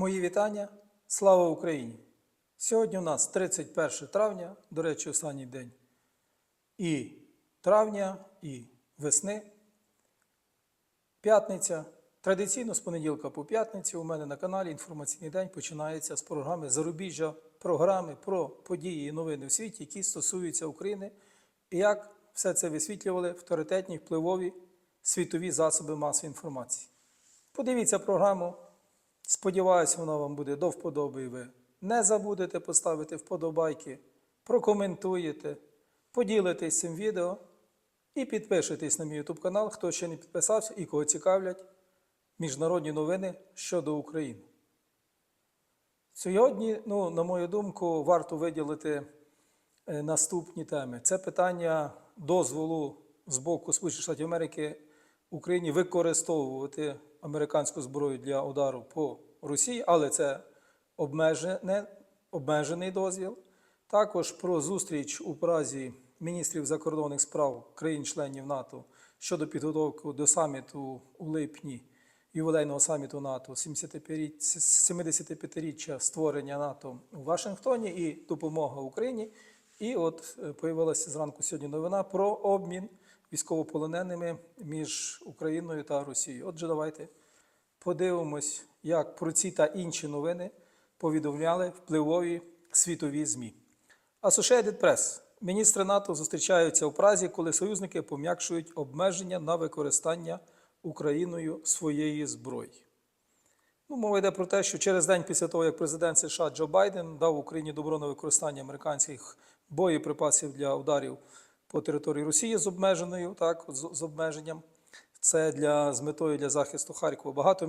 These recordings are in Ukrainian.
Мої вітання. Слава Україні! Сьогодні у нас 31 травня, до речі, останній день і травня, і весни. П'ятниця. Традиційно з понеділка по п'ятницю у мене на каналі інформаційний день починається з програми Зарубіжжя, програми про події і новини в світі, які стосуються України, і як все це висвітлювали авторитетні впливові світові засоби масової інформації. Подивіться програму. Сподіваюсь, вона вам буде до вподоби і ви не забудете поставити вподобайки, прокоментуєте, поділитесь цим відео і підпишитесь на мій YouTube канал, хто ще не підписався і кого цікавлять міжнародні новини щодо України. Сьогодні, ну, на мою думку, варто виділити е, наступні теми. Це питання дозволу з боку Штатів Америки Україні використовувати американську зброю для удару по Росії, але це обмежене, обмежений дозвіл. Також про зустріч у Празі міністрів закордонних справ країн-членів НАТО щодо підготовки до саміту у липні ювілейного саміту НАТО 75-річчя створення НАТО у Вашингтоні і допомога Україні. І от е, появилася зранку сьогодні новина про обмін військовополоненими між Україною та Росією. Отже, давайте подивимось, як про ці та інші новини повідомляли впливові світові ЗМІ. Associated Press. Міністри НАТО зустрічаються у Празі, коли союзники пом'якшують обмеження на використання Україною своєї зброї. Ну, мова йде про те, що через день після того, як президент США Джо Байден дав Україні добро на використання американських боєприпасів для ударів по території Росії з обмеженою, так, з, з обмеженням. Це для з метою для захисту Харкова. Багато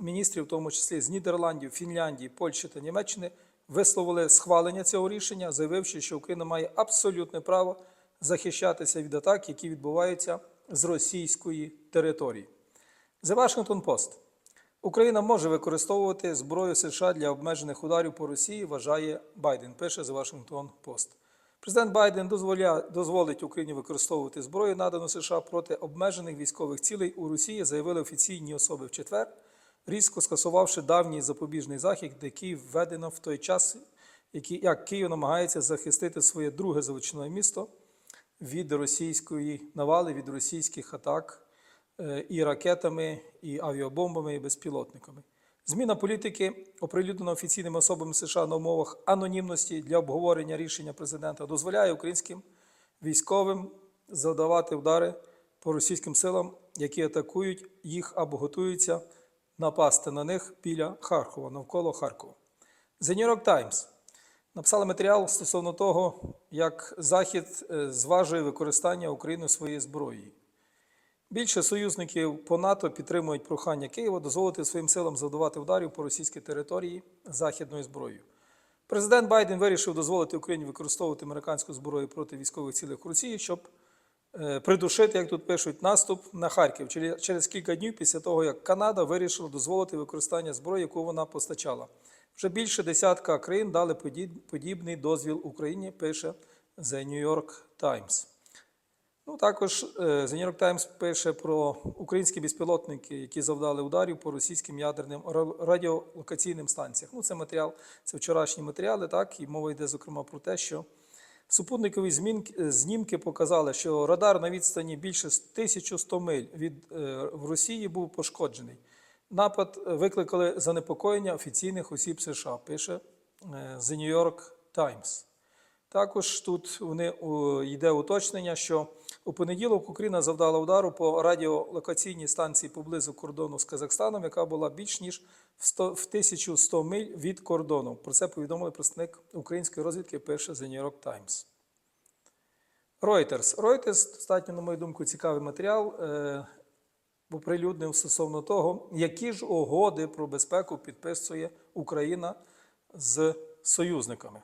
міністрів, в тому числі з Нідерландів, Фінляндії, Польщі та Німеччини, висловили схвалення цього рішення, заявивши, що Україна має абсолютне право захищатися від атак, які відбуваються з російської території. The Washington Post. Україна може використовувати зброю США для обмежених ударів по Росії, вважає Байден, пише The Washington Post. Президент Байден дозволить Україні використовувати зброю, надану США проти обмежених військових цілей у Росії, заявили офіційні особи в четвер, різко скасувавши давній запобіжний захід, який введено в той час, як Київ намагається захистити своє друге величиною місто від російської навали, від російських атак е, і ракетами, і авіабомбами, і безпілотниками. Зміна політики, оприлюднена офіційними особами США на умовах анонімності для обговорення рішення президента, дозволяє українським військовим завдавати удари по російським силам, які атакують їх або готуються напасти на них біля Харкова, навколо Харкова. The New York Times написали матеріал стосовно того, як Захід е, зважує використання Україною своєї зброї. Більше союзників по НАТО підтримують прохання Києва дозволити своїм силам завдавати ударів по російській території західною зброєю. Президент Байден вирішив дозволити Україні використовувати американську зброю проти військових цілей Росії, щоб е, придушити, як тут пишуть, наступ на Харків через кілька днів після того, як Канада вирішила дозволити використання зброї, яку вона постачала. Вже більше десятка країн дали подібний дозвіл Україні, пише The New York Times. Ну, також е, The New York Times пише про українські безпілотники, які завдали ударів по російським ядерним ра- радіолокаційним станціях. Ну, це матеріал, це вчорашні матеріали, так, і мова йде, зокрема, про те, що супутникові знімки показали, що радар на відстані більше з 1100 миль від е, в Росії був пошкоджений. Напад викликали занепокоєння офіційних осіб США, пише е, The New York Times. Також тут вони, йде уточнення, що у понеділок Україна завдала удару по радіолокаційній станції поблизу кордону з Казахстаном, яка була більш ніж в 100 в 1100 миль від кордону. Про це повідомив представник української розвідки, пише The New York Times. Reuters. Reuters, достатньо, на мою думку, цікавий матеріал. Е, оприлюднив стосовно того, які ж угоди про безпеку підписує Україна з союзниками.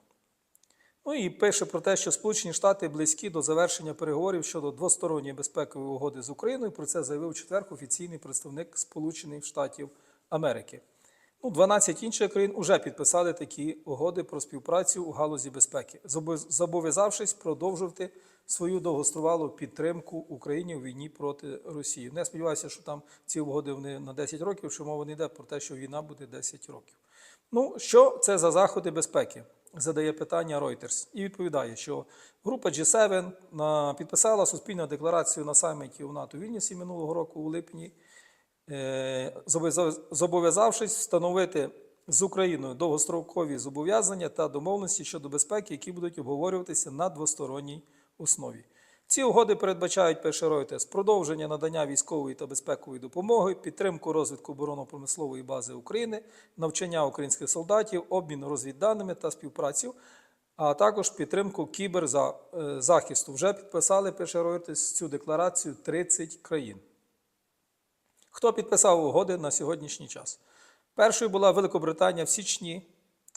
Ну і пише про те, що Сполучені Штати близькі до завершення переговорів щодо двосторонньої безпекової угоди з Україною. Про це заявив четвер офіційний представник Сполучених Штатів Америки. Ну, 12 інших країн вже підписали такі угоди про співпрацю у галузі безпеки, зобов'язавшись продовжувати свою довгостривалу підтримку Україні у війні проти Росії. Не сподіваюся, що там ці угоди вони на 10 років, що мова не йде про те, що війна буде 10 років. Ну, що це за заходи безпеки? Задає питання Reuters і відповідає, що група G7 підписала суспільну декларацію на саміті у НАТО в Вільнюсі минулого року у липні, е, зобов'язавшись встановити з Україною довгострокові зобов'язання та домовленості щодо безпеки, які будуть обговорюватися на двосторонній основі. Ці угоди передбачають перше Reuters, продовження надання військової та безпекової допомоги, підтримку розвитку оборонно-промислової бази України, навчання українських солдатів, обмін розвідданими та співпрацю, а також підтримку кіберзахисту. Вже підписали перше Reuters цю декларацію 30 країн. Хто підписав угоди на сьогоднішній час? Першою була Великобританія в січні,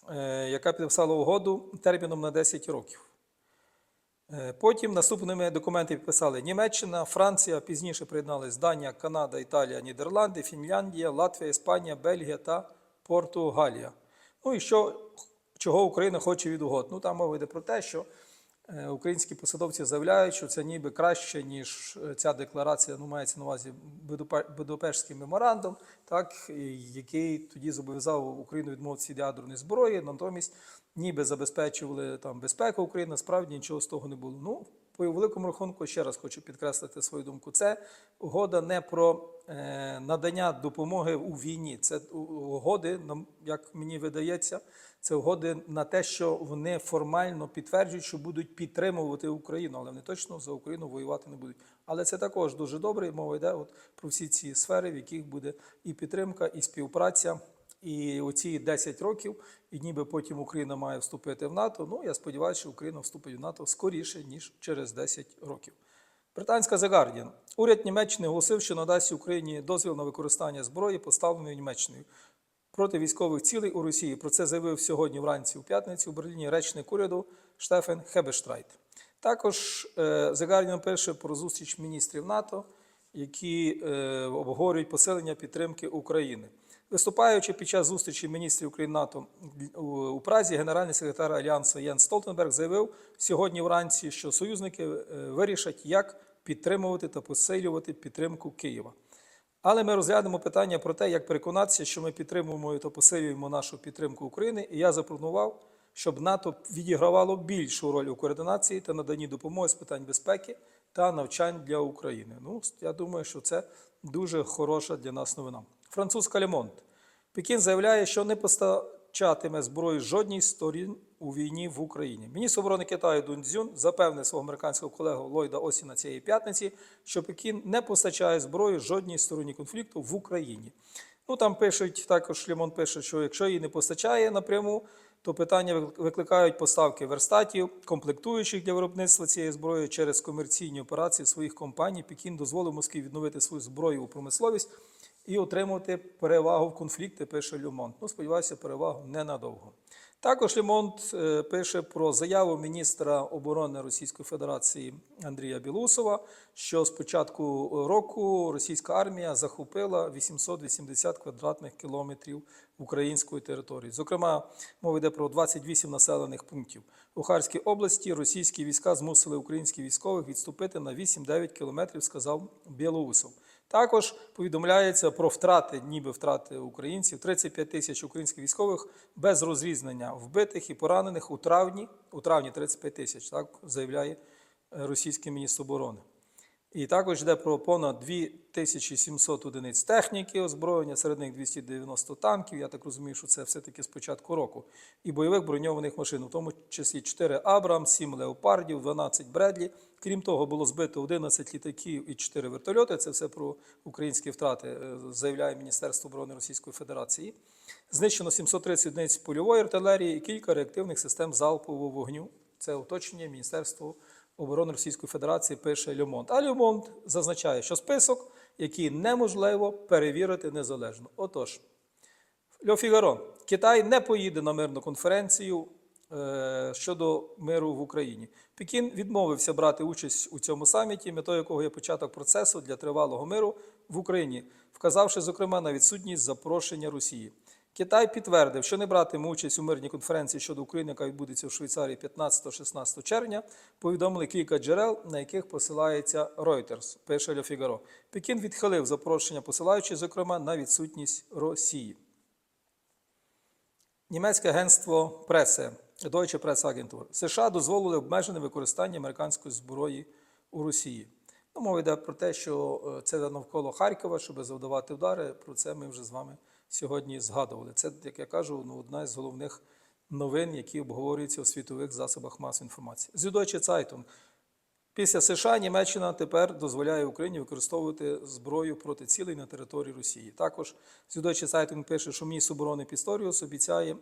е, яка підписала угоду терміном на 10 років. Е, Потім наступними документи підписали Німеччина, Франція, пізніше приєдналися Данія, Канада, Італія, Нідерланди, Фінляндія, Латвія, Іспанія, Бельгія та Португалія. Ну і що, чого Україна хоче від угод? Ну там мова йде про те, що українські посадовці заявляють, що це ніби краще, ніж е, ця декларація, ну мається на увазі Будапештський меморандум, так, який тоді зобов'язав Україну відмовитися від ядерної зброї, натомість ніби забезпечували там безпеку України, насправді нічого з того не було. Ну, по великому рахунку, ще раз хочу підкреслити свою думку. Це угода не про е, надання допомоги у війні. Це угоди, як мені видається, це угоди на те, що вони формально підтверджують, що будуть підтримувати Україну, але вони точно за Україну воювати не будуть. Але це також дуже добре. і Мова йде от про всі ці сфери, в яких буде і підтримка, і співпраця. І оці 10 років, і ніби потім Україна має вступити в НАТО. Ну я сподіваюся, що Україна вступить в НАТО скоріше ніж через 10 років. Британська The Guardian. Уряд Німеччини оголосив, що надасть Україні дозвіл на використання зброї, поставленої Німеччиною проти військових цілей у Росії. Про це заявив сьогодні вранці у п'ятницю у Берліні речник уряду Штефен Хебештрайт. Також е, пише про зустріч міністрів НАТО, які е, обговорюють посилення підтримки України. Виступаючи під час зустрічі міністрів України НАТО у- Празі, генеральний секретар Альянсу Єн Столтенберг заявив сьогодні вранці, що союзники е, вирішать, як підтримувати та посилювати підтримку Києва. Але ми розглянемо питання про те, як переконатися, що ми підтримуємо та посилюємо нашу підтримку України. І я запропонував, щоб НАТО відігравало більшу роль у координації та наданні допомоги з питань безпеки та навчань для України. Ну, я думаю, що це дуже хороша для нас новина. Французька Лемонт. Пекін заявляє, що не постачатиме зброю жодній сторін у війні в Україні. Міністр оборони Китаю Дун запевнив свого американського колегу Ллойда Осіна цієї п'ятниці, що Пекін не постачає зброю жодній стороні конфлікту в Україні. Ну там пишуть також Лімон пише, що якщо її не постачає напряму, то питання викликають поставки верстатів, комплектуючих для виробництва цієї зброї через комерційні операції своїх компаній. Пекін дозволив Москві відновити свою зброю у промисловість і отримувати перевагу в конфлікті, пише Люмонт. Ну, сподіваюся, перевагу ненадовго. Також Лемонт е, пише про заяву міністра оборони Російської Федерації Андрія Білусова, що з початку року російська армія захопила 880 квадратних кілометрів української території. Зокрема, мова йде про 28 населених пунктів. У Харській області російські війська змусили українських військових відступити на 8-9 кілометрів, сказав Білоусов. Також повідомляється про втрати, ніби втрати українців, 35 тисяч українських військових без розрізнення вбитих і поранених у травні. У травні 35 тисяч, так заявляє е, російський міністр оборони. І також йде про понад 2700 одиниць техніки озброєння, серед них 290 танків. Я так розумію, що це все-таки з початку року. І бойових броньованих машин, у тому числі 4 Абрам, 7 леопардів, 12 Бредлі. Крім того, було збито 11 літаків і 4 вертольоти. Це все про українські втрати, е, заявляє Міністерство оборони Російської Федерації. Знищено 730 одиниць польової артилерії і кілька реактивних систем залпового вогню. Це уточнення Міністерства оборони Російської Федерації пише Люмонт. А Люмонт зазначає, що список, який неможливо перевірити незалежно. Отож, Льо Фігаро, Китай не поїде на мирну конференцію е, щодо миру в Україні. Пекін відмовився брати участь у цьому саміті, метою якого є початок процесу для тривалого миру в Україні, вказавши, зокрема, на відсутність запрошення Росії. Китай підтвердив, що не братиме участь у мирній конференції щодо України, яка відбудеться в Швейцарії 15-16 червня. Повідомили кілька джерел, на яких посилається Reuters, пише Ле Фігаро. Пекін відхилив запрошення, посилаючи, зокрема, на відсутність Росії. Німецьке агентство преси Deutsche Presse США дозволили обмежене використання американської зброї у Росії. Ну, мова йде про те, що е, це навколо Харкова, щоб завдавати удари. Про це ми вже з вами сьогодні згадували. Це, як я кажу, ну, одна з головних новин, які обговорюються у світових засобах масової інформації. Süddeutsche Zeitung. Після США Німеччина тепер дозволяє Україні використовувати зброю проти цілей на території Росії. Також Süddeutsche Zeitung пише, що міністр оборони Пісторіус обіцяє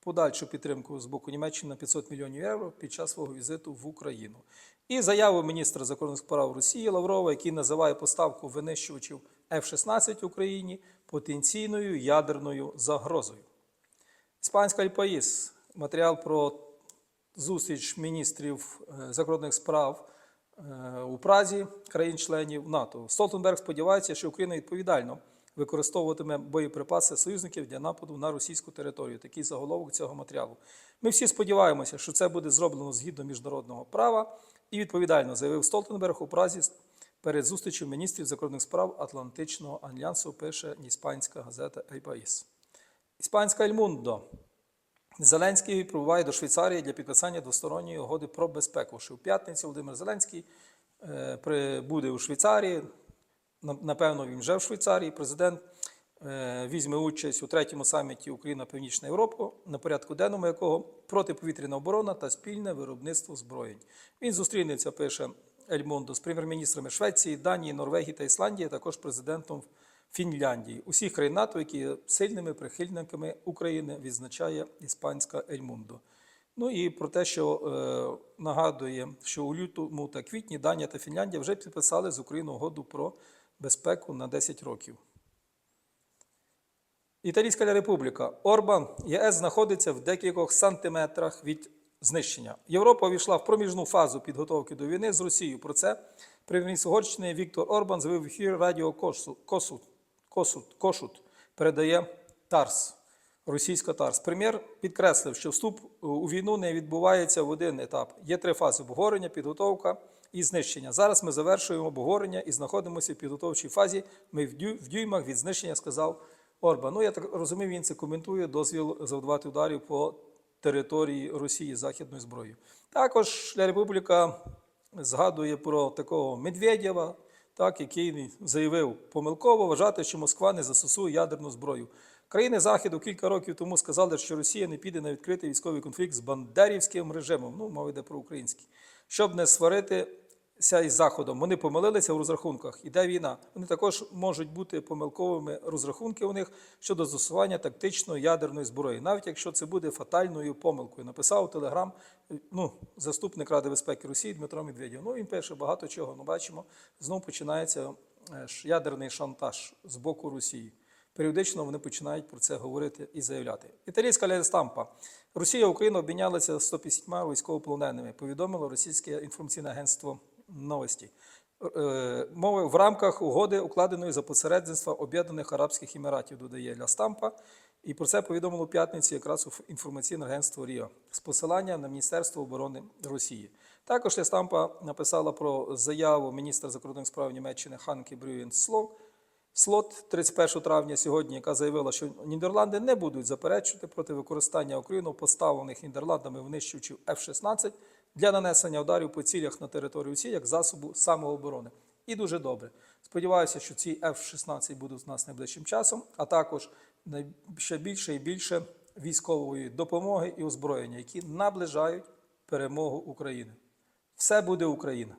подальшу підтримку з боку Німеччини на 500 мільйонів євро під час свого візиту в Україну. І заяву міністра закордонних справ Росії Лаврова, який називає поставку винищувачів F-16 Україні потенційною ядерною загрозою. Іспанська Альпаїс матеріал про зустріч міністрів е, закордонних справ е, у Празі країн-членів НАТО. Столтенберг сподівається, що Україна відповідально використовуватиме боєприпаси союзників для нападу на російську територію. Такий заголовок цього матеріалу. Ми всі сподіваємося, що це буде зроблено згідно міжнародного права і відповідально заявив Столтенберг у Празі перед зустрічю міністрів закордонних справ Атлантичного альянсу. Пише іспанська газета «Ейпаїс». Іспанська Ельмундо. Зеленський прибуває до Швейцарії для підписання двосторонньої угоди про безпеку. Що в п'ятницю Володимир Зеленський е, прибуде у Швейцарії. Напевно, він вже в Швейцарії. Президент е, візьме участь у третьому саміті Україна Північна Європа, на порядку денному якого протиповітряна оборона та спільне виробництво зброєнь. Він зустрінеться, пише Ельмондо, з прем'єр-міністрами Швеції, Данії, Норвегії та Ісландії, також президентом Фінляндії. Усіх країн НАТО, які є сильними прихильниками України, відзначає іспанська Ельмундо. Ну і про те, що е, нагадує, що у лютому та квітні Данія та Фінляндія вже підписали з Україною угоду про безпеку на 10 років. Італійська Республіка. Орбан ЄС знаходиться в декількох сантиметрах від знищення. Європа увійшла в проміжну фазу підготовки до війни з Росією. Про це прем'єр Угорщини Віктор Орбан заявив в ефірі Радіо Косу- Косут, Косут, Кошут, передає Тарс, російська Тарс. Прем'єр підкреслив, що вступ у війну не відбувається в один етап. Є три фази обговорення, підготовка і знищення. Зараз ми завершуємо обговорення і знаходимося в підготовчій фазі. Ми в дю- в дюймах від знищення, сказав Орбан. Ну, я так розумію, він це коментує дозвіл завдавати ударів по території Росії західною зброєю. Також Республіка згадує про такого Медведєва, так, який заявив помилково вважати, що Москва не застосує ядерну зброю. Країни Заходу кілька років тому сказали, що Росія не піде на відкритий військовий конфлікт з бандерівським режимом. Ну, мова йде про український, щоб не сваритися із Заходом. Вони помилилися в розрахунках. Іде війна. Вони також можуть бути помилковими розрахунки у них щодо застосування тактичної ядерної зброї, навіть якщо це буде фатальною помилкою. Написав у телеграм ну, заступник Ради безпеки Росії Дмитро Медведєв. Ну, він пише багато чого. Ну, бачимо, знову починається е, ядерний шантаж з боку Росії. Періодично вони починають про це говорити і заявляти. Італійська Лестампа. Росія і Україна обмінялися 150 військовополоненими, повідомило російське інформаційне агентство новості. Е, Мови в рамках угоди, укладеної за посередництва Об'єднаних Арабських Еміратів, додає Ля Стампа. І про це повідомило п'ятниці якраз у інформаційне агентство Ріо з посиланням на Міністерство оборони Росії. Також Ля Стампа написала про заяву міністра закордонних справ Німеччини Ханки Брюєн Слов, Слот 31 травня сьогодні, яка заявила, що Нідерланди не будуть заперечувати проти використання Україною поставлених Нідерландами винищувачів F-16 для нанесення ударів по цілях на територію СІ як засобу самооборони. І дуже добре. Сподіваюся, що ці F-16 будуть у нас найближчим часом, а також ще більше і більше військової допомоги і озброєння, які наближають перемогу України. Все буде Україна.